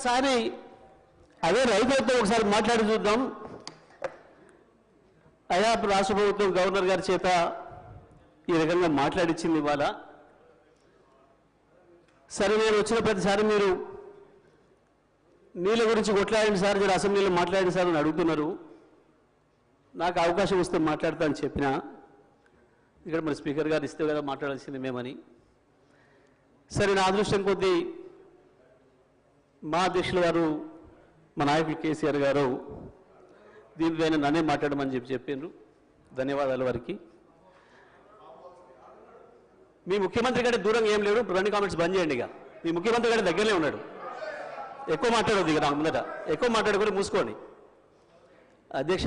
ఒకసారి అదే రైతులతో ఒకసారి మాట్లాడి చూద్దాం. అయా రాష్ట్ర ప్రభుత్వం గవర్నర్ గారి చేత ఈ రకంగా మాట్లాడిచ్చింది ఇవాళ. సరే నేను వచ్చిన ప్రతిసారి మీరు నీళ్ళ గురించి కొట్లాడండి సార్ మీరు అసెంబ్లీలో మాట్లాడండి సార్ అని అడుగుతున్నారు. నాకు అవకాశం వస్తే మాట్లాడతా అని చెప్పిన. ఇక్కడ మరి స్పీకర్ గారు ఇస్తే కదా మాట్లాడాల్సింది మేమని. సరే నా అదృష్టం కొద్దీ మా అధ్యక్షులు గారు మా నాయకులు కేసీఆర్ గారు దీనిపైన నన్నే మాట్లాడమని చెప్పి చెప్పిండ్రు ధన్యవాదాలు వారికి. మీ ముఖ్యమంత్రి గారి దూరంగా ఏం లేడు రెండు కామెంట్స్ బంద్ చేయండి ఇక. మీ ముఖ్యమంత్రి గారి దగ్గరనే ఉన్నాడు. ఎక్కువ మాట్లాడొద్దు ఇక నాకు ముందట. ఎక్కువ మాట్లాడుకొని మూసుకోండి. అధ్యక్ష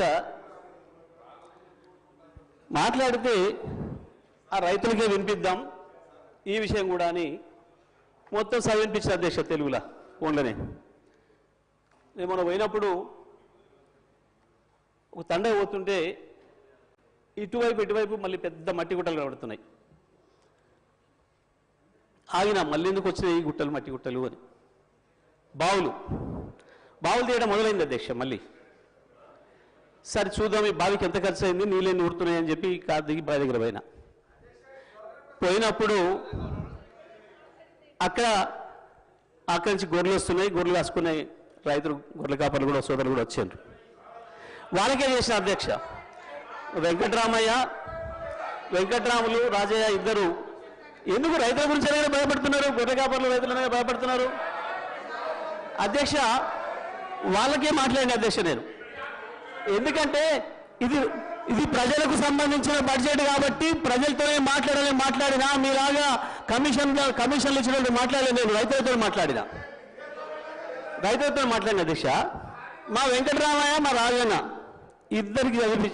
మాట్లాడితే ఆ రైతులకే వినిపిద్దాం. ఈ విషయం కూడా అని మొత్తం చదివినిపించిన అధ్యక్ష తెలుగులా. ఫోన్లోనే నేను మనం పోయినప్పుడు ఒక తండ పోతుంటే ఇటువైపు ఇటువైపు మళ్ళీ పెద్ద మట్టి గుట్టలు కనబడుతున్నాయి. ఆగిన మళ్ళీ ఎందుకు వచ్చినాయి ఈ గుట్టలు మట్టి గుట్టలు అని. బావులు. బావులు తీయడం మొదలైంది అధ్యక్ష మళ్ళీ. సరే చూద్దాం ఈ బావికి ఎంత ఖర్చు అయింది నీళ్ళని ఊరుతున్నాయి చెప్పి కారు దిగి బావి దగ్గర పోయినా. పోయినప్పుడు అక్కడ అక్కడి నుంచి గొర్రెలు వస్తున్నాయి గొర్రెలు కాసుకునే రైతులు గొర్రెల కాపర్లు కూడా సోదరులు కూడా వచ్చారు వాళ్ళకే చేసిన అధ్యక్ష? వెంకటరామయ్య వెంకటరాములు రాజయ్య ఇద్దరు. ఎందుకు రైతుల గురించి అనేది భయపడుతున్నారు? గొర్రె కాపర్లు రైతులనే భయపడుతున్నారు? అధ్యక్ష వాళ్ళకే మాట్లాడిన అధ్యక్ష నేను? ఎందుకంటే ఇది ఇది ప్రజలకు సంబంధించిన బడ్జెట్ కాబట్టి ప్రజలతోనే మాట్లాడాలని మాట్లాడినా మీలాగా కమిషన్ కమిషన్లు ఇచ్చినట్టు మాట్లాడలేదు నేను రైతులతో మాట్లాడినా. రైతులతో మాట్లాడిన దిశ? మా వెంకటరామయ్య మా రాజన్న ఇద్దరికి చదివి